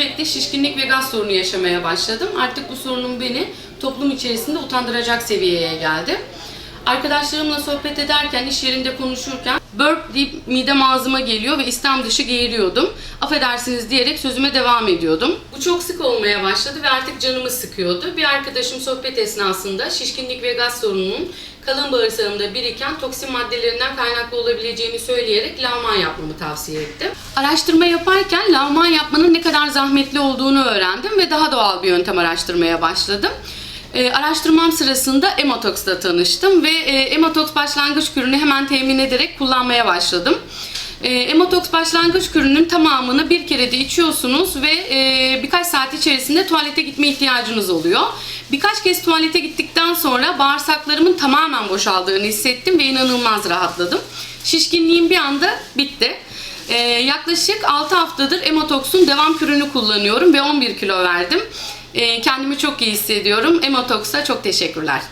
sürekli şişkinlik ve gaz sorunu yaşamaya başladım. Artık bu sorunum beni toplum içerisinde utandıracak seviyeye geldi. Arkadaşlarımla sohbet ederken, iş yerinde konuşurken burp deyip midem ağzıma geliyor ve istem dışı geğiriyordum. Affedersiniz diyerek sözüme devam ediyordum. Bu çok sık olmaya başladı ve artık canımı sıkıyordu. Bir arkadaşım sohbet esnasında şişkinlik ve gaz sorununun kalın bağırsağımda biriken toksin maddelerinden kaynaklı olabileceğini söyleyerek lavman yapmamı tavsiye etti. Araştırma yaparken lavman yapmanın ne kadar zahmetli olduğunu öğrendim ve daha doğal bir yöntem araştırmaya başladım. E, araştırmam sırasında Emotox'la tanıştım ve e, Emotox başlangıç kürünü hemen temin ederek kullanmaya başladım. E, Emotox başlangıç kürünün tamamını bir kere de içiyorsunuz ve e, birkaç saat içerisinde tuvalete gitme ihtiyacınız oluyor. Birkaç kez tuvalete gittikten sonra bağırsaklarımın tamamen boşaldığını hissettim ve inanılmaz rahatladım. Şişkinliğim bir anda bitti. Ee, yaklaşık 6 haftadır Emotox'un devam kürünü kullanıyorum ve 11 kilo verdim. Ee, kendimi çok iyi hissediyorum. Emotox'a çok teşekkürler.